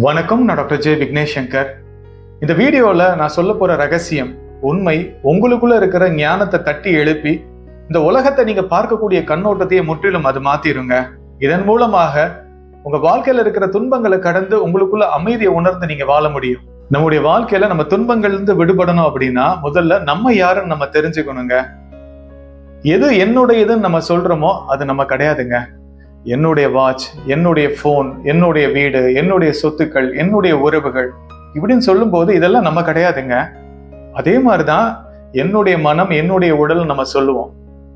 வணக்கம் நான் doctor J Vignesh Shankar இந்த வீடியோவில் நான் சொல்ல போகிற ரகசியம் உண்மை உங்களுக்குள்ள இருக்கிற ஞானத்தை தட்டி எழுப்பி இந்த உலகத்தை நீங்கள் பார்க்கக்கூடிய கண்ணோட்டத்தையே முற்றிலும் அது மாற்றிடுங்க இதன் மூலமாக உங்கள் வாழ்க்கையில் இருக்கிற துன்பங்களை கடந்து உங்களுக்குள்ள அமைதியை உணர்ந்து நீங்கள் வாழ முடியும். நம்முடைய வாழ்க்கையில நம்ம துன்பங்கள்லேருந்து விடுபடணும் அப்படின்னா முதல்ல நம்ம யாருன்னு நம்ம தெரிஞ்சுக்கணுங்க. எது என்னுடையதுன்னு நம்ம சொல்றோமோ அது நம்ம கிடையாதுங்க. என்னுடைய வாட்ச் என்னுடைய ஃபோன் என்னுடைய வீடு என்னுடைய சொத்துக்கள் என்னுடைய உறவுகள் இப்படின்னு சொல்லும்போது இதெல்லாம் நம்ம கிடையாதுங்க. அதே மாதிரி தான் என்னுடைய மனம் என்னுடைய உடல் நம்ம சொல்லுவோம்.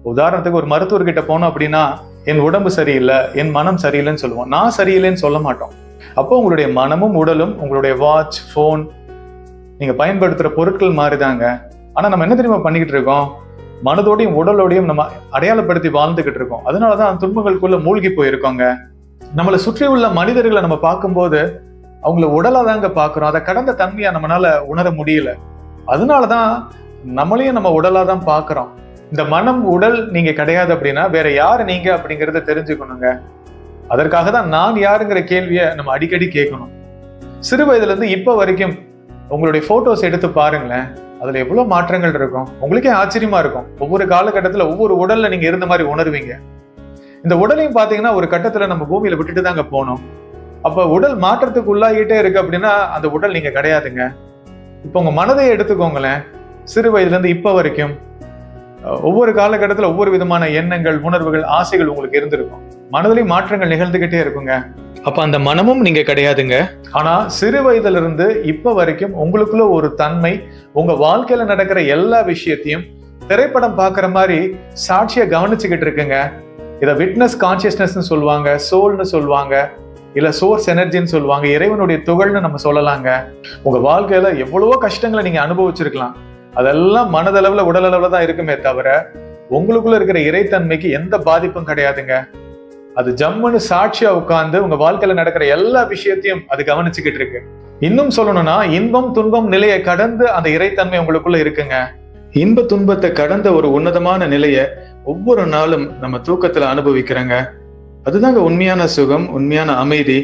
உதாரணத்துக்கு ஒரு மருத்துவர்கிட்ட போனோம் அப்படின்னா என் உடம்பு சரியில்லை என் மனம் சரியில்லைன்னு சொல்லுவோம். நான் சரியில்லைன்னு சொல்ல மாட்டோம். அப்போ உங்களுடைய மனமும் உடலும் உங்களுடைய வாட்ச் ஃபோன் நீங்கள் பயன்படுத்துகிற பொருட்கள் மாதிரிதாங்க ஆனால் நம்ம என்ன தெரியுமா பண்ணிக்கிட்டு இருக்கோம்? மனதோடையும் உடலோடையும் நம்ம அடையாளப்படுத்தி வாழ்ந்துகிட்டு இருக்கோம். அதனாலதான் அந்த துன்பங்களுக்குள்ள மூழ்கி போயிருக்கோங்க. நம்மளை சுற்றி உள்ள மனிதர்களை நம்ம பார்க்கும்போது அவங்கள உடலா தாங்க பார்க்குறோம். அதை கடந்த தன்மையா நம்மளால உணர முடியல. அதனாலதான் நம்மளையும் நம்ம உடலா தான் பார்க்குறோம். இந்த மனம் உடல் நீங்க கிடையாது அப்படின்னா வேற யாரு நீங்க அப்படிங்கிறத தெரிஞ்சுக்கணுங்க. அதற்காக தான் நான் யாருங்கிற கேள்வியை நம்ம அடிக்கடி கேட்கணும். சிறு வயதுல இருந்து இப்ப வரைக்கும் உங்களுடைய போட்டோஸ் எடுத்து பாருங்களேன். அதுல எவ்வளவு மாற்றங்கள் இருக்கும்? உங்களுக்கே ஆச்சரியமா இருக்கும். ஒவ்வொரு காலகட்டத்துல ஒவ்வொரு உடல்ல நீங்க இருந்த மாதிரி உணர்வீங்க. இந்த உடலையும் பாத்தீங்கன்னா ஒரு கட்டத்துல நம்ம பூமியில விட்டுட்டு தாங்க போனோம். அப்ப உடல் மாற்றத்துக்கு உள்ளாகிட்டே இருக்கு அப்படின்னா அந்த உடல் நீங்க கிடையாதுங்க. இப்போ உங்க மனதை எடுத்துக்கோங்களேன். சிறு வயதுல இருந்து இப்ப வரைக்கும் ஒவ்வொரு காலகட்டத்துல ஒவ்வொரு விதமான எண்ணங்கள் உணர்வுகள் ஆசைகள் உங்களுக்கு இருந்திருக்கும். மனதிலையும் மாற்றங்கள் நிகழ்ந்துகிட்டே இருக்குங்க. அப்ப அந்த மனமும் நீங்க கிடையாதுங்க? ஆனா சிறு வயதுல இருந்து இப்ப வரைக்கும் உங்களுக்குள்ள ஒரு தன்மை உங்க வாழ்க்கையில நடக்கிற எல்லா விஷயத்தையும் திரைப்படம் பார்க்குற மாதிரி சாட்சியா கவனிச்சுக்கிட்டு இருக்குங்க. இதை விட்னஸ் கான்சியஸ்னஸ்னு சொல்லுவாங்க சோல்னு சொல்லுவாங்க இல்ல சோர்ஸ் எனர்ஜின்னு சொல்லுவாங்க இறைவனுடைய துகள்னு நம்ம சொல்லலாங்க. உங்க வாழ்க்கையில எவ்வளவோ கஷ்டங்களை நீங்க அனுபவிச்சிருக்கலாம். அதெல்லாம் மனதளவுல உடலளவில் தான் இருக்குமே தவிர உங்களுக்குள்ள இருக்கிற இறைத்தன்மைக்கு எந்த பாதிப்பும் கிடையாதுங்க. அது ஜம்முன்னு சாட்சியா உட்கார்ந்து உங்க வாழ்க்கையில நடக்கிற எல்லா விஷயத்தையும் அது கவனிச்சுக்கிட்டு இருக்கு. இன்னும் சொல்லணும்னா இன்பம் துன்பம் நிலையை கடந்து அந்த இறைத்தன்மை உங்களுக்குள்ள இருக்குங்க. இன்ப துன்பத்தை கடந்த ஒரு உன்னதமான நிலையை ஒவ்வொரு நாளும் நம்ம தூக்கத்துல அனுபவிக்கிறோங்க. அதுதாங்க உண்மையான சுகம் உண்மையான அமைதி.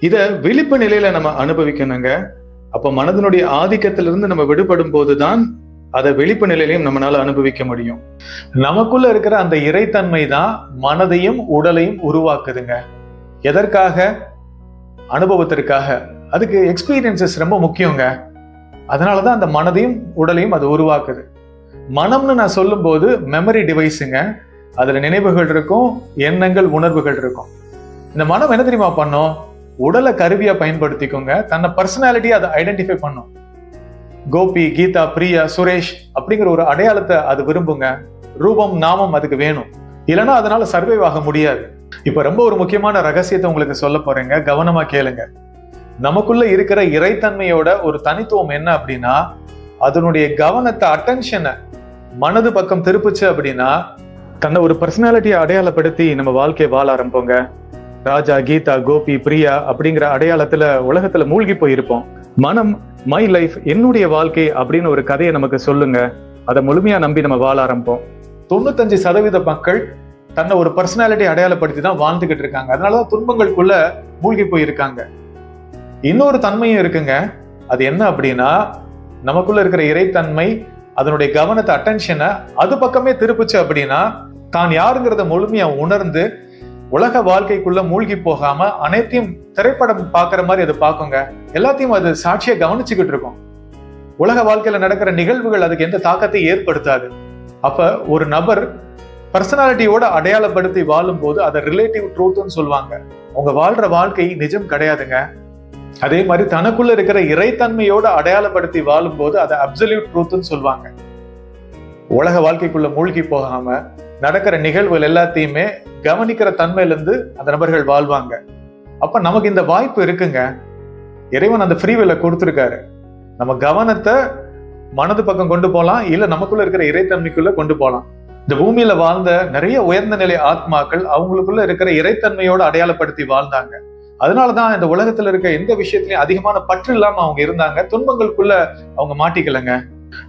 இத விழிப்பு நிலையில நம்ம அனுபவிக்கணுங்க. அப்ப மனதினுடைய ஆதிக்கத்திலிருந்து நம்ம விடுபடும் போதுதான் அதை விழிப்பு நிலையிலையும் நம்மளால அனுபவிக்க முடியும். நமக்குள்ள இருக்கிற அந்த இறைத்தன்மை தான் மனதையும் உடலையும் உருவாக்குதுங்க. எதற்காக? அனுபவத்திற்காக. அதுக்கு எக்ஸ்பீரியன்சஸ் ரொம்ப முக்கியங்க. அதனாலதான் அந்த மனதையும் உடலையும் அது உருவாக்குது. மனம்னு நான் சொல்லும்போது மெமரி டிவைஸுங்க அதுல நினைவுகள் இருக்கும் எண்ணங்கள் உணர்வுகள் இருக்கும். இந்த மனம் என்ன தெரியுமா பண்ணும்? உடலை கருவியா பயன்படுத்திக்கோங்க. தன்னை பர்சனாலிட்டியை அதை ஐடென்டிஃபை பண்ணும். கோபி கீதா பிரியா சுரேஷ் அப்படிங்கிற ஒரு அடையாளத்தை அது விரும்புங்க. ரூபம் நாமம் அதுக்கு வேணும். இல்லைன்னா அதனால சர்வைவ் ஆக முடியாது. இப்ப ரொம்ப ஒரு முக்கியமான ரகசியத்தை உங்களுக்கு சொல்ல போறேங்க. கவனமா கேளுங்க. நமக்குள்ள இருக்கிற இறைத்தன்மையோட ஒரு தனித்துவம் என்ன அப்படின்னா அதனுடைய கவனத்தை அட்டென்ஷனை மனது பக்கம் திருப்புச்சு அப்படின்னா தன்னை ஒரு பர்சனாலிட்டியை அடையாளப்படுத்தி நம்ம வாழ்க்கையை வாழ ஆரம்பிப்போங்க. ராஜா கீதா கோபி பிரியா அப்படிங்கிற அடையாளத்துல உலகத்துல மூழ்கி போயிருப்போம். மனம் மை லைஃப் என்னுடைய வாழ்க்கை அப்படின்னு ஒரு கதையை நமக்கு சொல்லுங்க. அதை முழுமையா நம்பி நம்ம வாழ ஆரம்பிப்போம். தொண்ணூத்தஞ்சு சதவீத மக்கள் தன்னை ஒரு பர்சனாலிட்டி அடையாளப்படுத்தி தான் வாழ்ந்துகிட்டு இருக்காங்க. அதனாலதான் துன்பங்களுக்குள்ள மூழ்கி போயிருக்காங்க. இன்னொரு தன்மையும் இருக்குங்க. அது என்ன அப்படின்னா நமக்குள்ள இருக்கிற இறைத்தன்மை அதனுடைய கவனத்தை அட்டென்ஷனை அது பக்கமே திருப்புச்சு அப்படின்னா தான் யாருங்கிறத முழுமையா உணர்ந்து உலக வாழ்க்கைக்குள்ள மூழ்கி போகாம அனைத்தையும் திரைப்படம் பார்க்குற மாதிரி அதை பார்க்குங்க. எல்லாத்தையும் அது சாட்சியை கவனிச்சுக்கிட்டு இருக்கும். உலக வாழ்க்கையில நடக்கிற நிகழ்வுகள் அதுக்கு எந்த தாக்கத்தை ஏற்படுத்தாது. அப்ப ஒரு நபர் பர்சனாலிட்டியோட அடையாளப்படுத்தி வாழும்போது அதை ரிலேட்டிவ் ட்ரூத்னு சொல்லுவாங்க. அவங்க வாழ்ற வாழ்க்கை நிஜம் கிடையாதுங்க. அதே மாதிரி தனக்குள்ள இருக்கிற இறைத்தன்மையோட அடையாளப்படுத்தி வாழும்போது அதை அப்சல்யூட் ட்ரூத்னு சொல்லுவாங்க. உலக வாழ்க்கைக்குள்ள மூழ்கி போகாம நடக்கிற நிகழ்வுகள் எல்லாத்தையுமே கவனிக்கிற தன்மையிலேருந்து அந்த நபர்கள் வாழ்வாங்க. அப்போ நமக்கு இந்த வாய்ப்பு இருக்குங்க. இறைவன் அந்த ஃப்ரீவேல கொடுத்துருக்காரு. நம்ம கவனத்தை மனது பக்கம் கொண்டு போகலாம் இல்லை நமக்குள்ள இருக்கிற இறைத்தன்மைக்குள்ள கொண்டு போகலாம். இந்த பூமியில வாழ்ந்த நிறைய உயர்ந்த நிலை ஆத்மாக்கள் அவங்களுக்குள்ள இருக்கிற இறைத்தன்மையோட அடையாளப்படுத்தி வாழ்ந்தாங்க. அதனாலதான் இந்த உலகத்துல இருக்க எந்த விஷயத்திலயும் அதிகமான பற்று இல்லாம அவங்க இருந்தாங்க. துன்பங்களுக்குள்ள அவங்க மாட்டிக்கலங்க.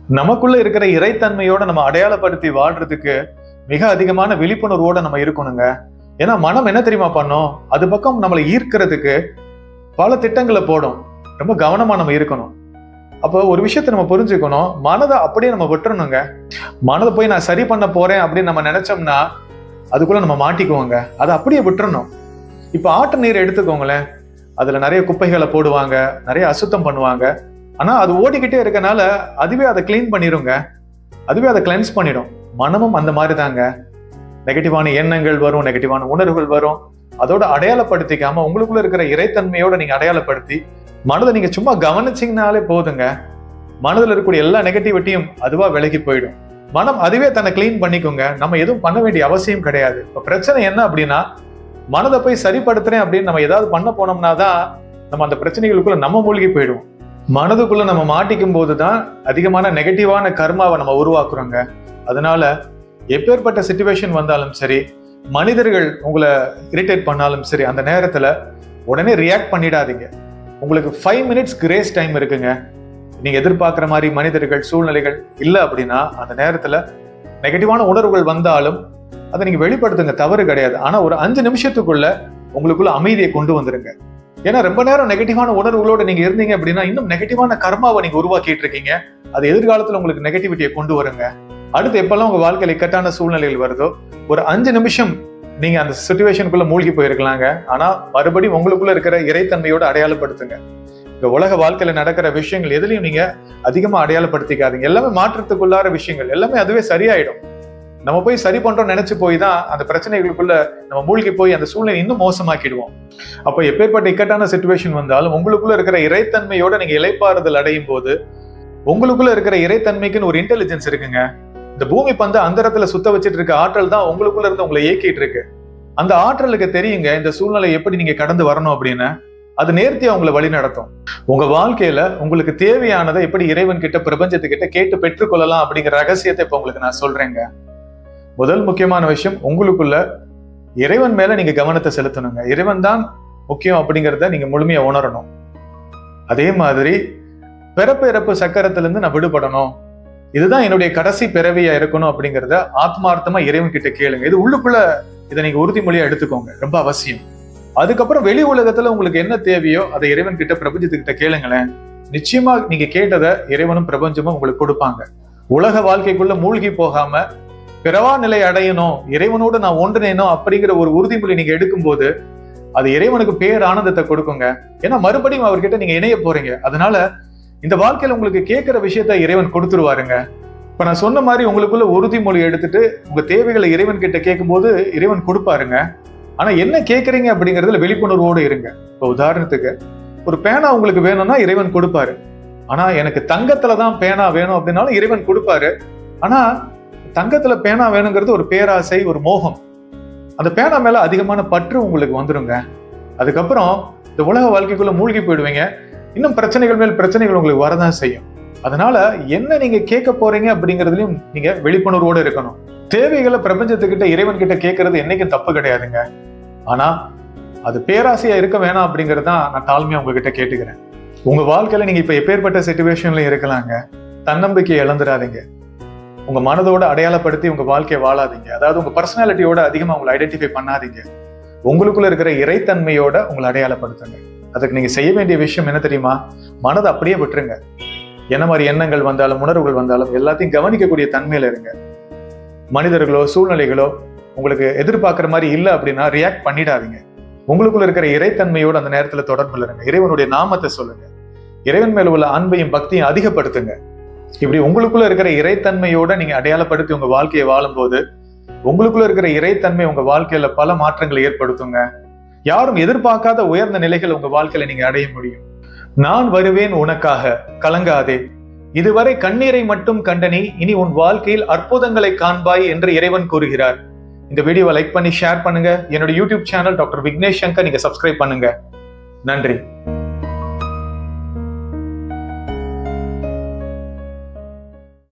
நமக்குள்ள இருக்கிற இறைத்தன்மையோட நம்ம அடையாளப்படுத்தி வாழ்றதுக்கு மிக அதிகமான விழிப்புணர்வோட நம்ம இருக்கணுங்க. ஏன்னா மனம் என்ன தெரியுமா பண்ணும்? அது பக்கம் நம்மளை ஈர்க்கிறதுக்கு பல திட்டங்களை போடும். ரொம்ப கவனமா நம்ம இருக்கணும். அப்போ ஒரு விஷயத்த நம்ம புரிஞ்சுக்கணும். மனதை அப்படியே நம்ம விட்டுறணுங்க. மனதை போய் நான் சரி பண்ண போறேன் அப்படின்னு நம்ம நினைச்சோம்னா அதுக்குள்ள நம்ம மாட்டிக்குவோங்க. அதை அப்படியே விட்டுறணும். இப்போ ஆட்டு நீர் எடுத்துக்கோங்களேன். அதுல நிறைய குப்பைகளை போடுவாங்க. நிறைய அசுத்தம் பண்ணுவாங்க. ஆனா அது ஓடிக்கிட்டே இருக்கனால அதுவே அதை க்ளீன் பண்ணிடுங்க அதுவே அதை கிளென்ஸ் பண்ணிடும். மனமும் அந்த மாதிரி தாங்க நெகட்டிவான எண்ணங்கள் வரும் நெகட்டிவான உணர்வுகள் வரும். அதோட அடையாளப்படுத்திக்காம உங்களுக்குள்ள இருக்கிற இறைத்தன்மையோட நீங்க அடையாளப்படுத்தி மனதை நீங்க சும்மா கவனிச்சிங்கனாலே போதுங்க. மனதில் இருக்கக்கூடிய எல்லா நெகட்டிவிட்டியும் அதுவா விலகி போயிடும். மனம் அதுவே தன்னை க்ளீன் பண்ணிக்கோங்க. நம்ம எதுவும் பண்ண வேண்டிய அவசியம் கிடையாது. இப்போ பிரச்சனை என்ன அப்படின்னா மனதை போய் சரிப்படுத்துறேன் அப்படின்னு நம்ம ஏதாவது பண்ண போனோம்னா தான் நம்ம அந்த பிரச்சனைகளுக்குள்ள நம்ம மூழ்கி போயிடுவோம். மனதுக்குள்ள நம்ம மாட்டிக்கும் போது தான் அதிகமான நெகட்டிவான கர்மாவை நம்ம உருவாக்குறோங்க. அதனால எப்பேற்பட்ட சுச்சுவேஷன் வந்தாலும் சரி மனிதர்கள் உங்களை இரிட்டேட் பண்ணாலும் சரி அந்த நேரத்தில் உடனே ரியாக்ட் பண்ணிடாதீங்க. உங்களுக்கு ஃபைவ் மினிட்ஸ் கிரேஸ் டைம் இருக்குங்க. நீங்கள் எதிர்பார்க்குற மாதிரி மனிதர்கள் சூழ்நிலைகள் இல்லை அப்படின்னா அந்த நேரத்தில் நெகட்டிவான உணர்வுகள் வந்தாலும் அதை நீங்கள் வெளிப்படுத்துங்க. தவறு கிடையாது. ஆனால் ஒரு அஞ்சு நிமிஷத்துக்குள்ள உங்களுக்குள்ள அமைதியை கொண்டு வந்துருங்க. ஏன்னா ரொம்ப நேரம் நெகட்டிவான உணர்வுகளோட நீங்கள் இருந்தீங்க அப்படின்னா இன்னும் நெகட்டிவான கர்மாவை நீங்கள் உருவாக்கிட்டு இருக்கீங்க. அது எதிர்காலத்தில் உங்களுக்கு நெகட்டிவிட்டியை கொண்டு வருங்க. அடுத்து எப்பெல்லாம் உங்க வாழ்க்கையில் இக்கட்டான சூழ்நிலைகள் வருதோ ஒரு அஞ்சு நிமிஷம் நீங்க அந்த சுச்சுவேஷனுக்குள்ள மூழ்கி போயிருக்கலாங்க. ஆனா மறுபடியும் உங்களுக்குள்ள இருக்கிற இறைத்தன்மையோட அடையாளப்படுத்துங்க. இந்த உலக வாழ்க்கையில நடக்கிற விஷயங்கள் எதுலையும் நீங்க அதிகமாக அடையாளப்படுத்திக்காதீங்க. எல்லாமே மாற்றத்துக்குள்ளார விஷயங்கள். எல்லாமே அதுவே சரியாயிடும். நம்ம போய் சரி பண்றோம் நினைச்சு போய் தான் அந்த பிரச்சனைகளுக்குள்ள நம்ம மூழ்கி போய் அந்த சூழ்நிலை இன்னும் மோசமாக்கிடுவோம். அப்ப எப்பேற்பட்ட இக்கட்டான சுச்சுவேஷன் வந்தாலும் உங்களுக்குள்ள இருக்கிற இறைத்தன்மையோட நீங்க இலைப்பாறுதல் அடையும் போது உங்களுக்குள்ள இருக்கிற இறைத்தன்மைக்குன்னு ஒரு இன்டெலிஜென்ஸ் இருக்குங்க. இந்த பூமி பந்து அந்தரத்துல சுத்த வச்சிட்டு இருக்க ஆற்றல் தான் உங்களுக்குள்ள இருந்து உங்களை இயக்கிட்டு இருக்கு. அந்த ஆற்றலுக்கு தெரியுங்க இந்த சூழ்நிலை எப்படி நீங்க கடந்து வரணும் அப்படின்னு. அது நேர்த்தியா உங்களை வழி நடத்தும். உங்க வாழ்க்கையில உங்களுக்கு தேவையானதை எப்படி இறைவன் கிட்ட பிரபஞ்சத்துக்கிட்ட கேட்டு பெற்றுக்கொள்ளலாம் அப்படிங்கிற ரகசியத்தை இப்ப உங்களுக்கு நான் சொல்றேங்க. முதல் முக்கியமான விஷயம் உங்களுக்குள்ள இறைவன் மேல நீங்க கவனத்தை செலுத்தணுங்க. இறைவன் தான் முக்கியம் அப்படிங்கிறத நீங்க முழுமையா உணரணும். அதே மாதிரி பிறப்பு இறப்பு சக்கரத்திலிருந்து நான் விடுபடணும். இதுதான் என்னுடைய கடைசி பிறவியா இருக்கணும் அப்படிங்கிறத ஆத்மார்த்தமா இறைவன் கிட்ட கேளுங்க. இது உள்ளுக்குள்ள இதை நீங்க உறுதிமொழியா எடுத்துக்கோங்க. ரொம்ப அவசியம். அதுக்கப்புறம் வெளி உலகத்துல உங்களுக்கு என்ன தேவையோ அதை இறைவன் கிட்ட பிரபஞ்சத்துக்கிட்ட கேளுங்களேன். நிச்சயமா நீங்க கேட்டதை இறைவனும் பிரபஞ்சமும் உங்களுக்கு கொடுப்பாங்க. உலக வாழ்க்கைக்குள்ள மூழ்கி போகாம பிறவா நிலை அடையணும் இறைவனோடு நான் ஒன்றினேனும் அப்படிங்கிற ஒரு உறுதிமொழி நீங்க எடுக்கும்போது அது இறைவனுக்கு பேர் ஆனந்தத்தை கொடுக்குங்க. ஏன்னா மறுபடியும் அவர்கிட்ட நீங்க இணைய போறீங்க. அதனால இந்த வாழ்க்கையில் உங்களுக்கு கேட்குற விஷயத்த இறைவன் கொடுத்துருவாருங்க. இப்போ நான் சொன்ன மாதிரி உங்களுக்குள்ள உறுதிமொழி எடுத்துட்டு உங்கள் தேவைகளை இறைவன் கிட்ட கேட்கும்போது இறைவன் கொடுப்பாருங்க. ஆனால் என்ன கேட்குறீங்க அப்படிங்கிறதுல விழிப்புணர்வோடு இருங்க. இப்போ உதாரணத்துக்கு ஒரு பேனா உங்களுக்கு வேணும்னா இறைவன் கொடுப்பாரு. ஆனால் எனக்கு தங்கத்தில் தான் பேனா வேணும் அப்படின்னாலும் இறைவன் கொடுப்பாரு. ஆனால் தங்கத்தில் பேனா வேணுங்கிறது ஒரு பேராசை ஒரு மோகம். அந்த பேனா மேலே அதிகமான பற்று உங்களுக்கு வந்துருங்க. அதுக்கப்புறம் இந்த உலக வாழ்க்கைக்குள்ளே மூழ்கி போயிடுவீங்க. இன்னும் பிரச்சனைகள் மேல் பிரச்சனைகள் உங்களுக்கு வரதான் செய்யும். அதனால என்ன நீங்க கேட்க போறீங்க அப்படிங்கறதுலயும் நீங்க விழிப்புணர்வோடு இருக்கணும். தேவைகளை பிரபஞ்சத்துக்கிட்ட இறைவன் கிட்ட கேட்கறது என்னைக்கும் தப்பு கிடையாதுங்க. ஆனா அது பேராசையா இருக்க வேணாம் அப்படிங்கறது தான் நான் தாழ்மையா உங்ககிட்ட கேட்டுக்கிறேன். உங்க வாழ்க்கையில நீங்க இப்ப எப்பேற்பட்ட சுச்சுவேஷன்ல இருக்கலாங்க. தன்னம்பிக்கையை இழந்துடாதீங்க. உங்க மனதோட அடையாளப்படுத்தி உங்க வாழ்க்கையை வாழாதீங்க. அதாவது உங்க பர்சனாலிட்டியோட அதிகமா உங்களை ஐடென்டிஃபை பண்ணாதீங்க. உங்களுக்குள்ள இருக்கிற இறைத்தன்மையோட உங்களை அடையாளப்படுத்துங்க. அதுக்கு நீங்கள் செய்ய வேண்டிய விஷயம் என்ன தெரியுமா? மனதை அப்படியே விட்டுருங்க. என்ன மாதிரி எண்ணங்கள் வந்தாலும் உணர்வுகள் வந்தாலும் எல்லாத்தையும் கவனிக்கக்கூடிய தன்மையில் இருங்க. மனிதர்களோ சூழ்நிலைகளோ உங்களுக்கு எதிர்பார்க்குற மாதிரி இல்லை அப்படின்னா ரியாக்ட் பண்ணிடாதீங்க. உங்களுக்குள்ள இருக்கிற இறைத்தன்மையோட அந்த நேரத்தில் தொடர்புல இருங்க. இறைவனுடைய நாமத்தை சொல்லுங்க. இறைவன் மேல உள்ள அன்பையும் பக்தியும் அதிகப்படுத்துங்க. இப்படி உங்களுக்குள்ள இருக்கிற இறைத்தன்மையோட நீங்க அடையாளப்படுத்தி உங்க வாழ்க்கையை வாழும்போது உங்களுக்குள்ள இருக்கிற இறைத்தன்மை உங்க வாழ்க்கையில பல மாற்றங்களை ஏற்படுத்துங்க. யாரும் எதிர்பார்க்காத உயர்ந்த நிலைகள் உங்க வாழ்க்கையில நீங்க அடைய முடியும். நான் வருவேன் உனக்காக கலங்காதே. இதுவரை கண்ணீரை மட்டும் கண்டனி இனி உன் வாழ்க்கையில் அற்புதங்களை காண்பாய் என்று இறைவன் கூறுகிறார். இந்த வீடியோவை லைக் பண்ணி ஷேர் பண்ணுங்க. என்னோட YouTube channel doctor Vignesh Shankar நீங்க சப்ஸ்கிரைப் பண்ணுங்க. நன்றி.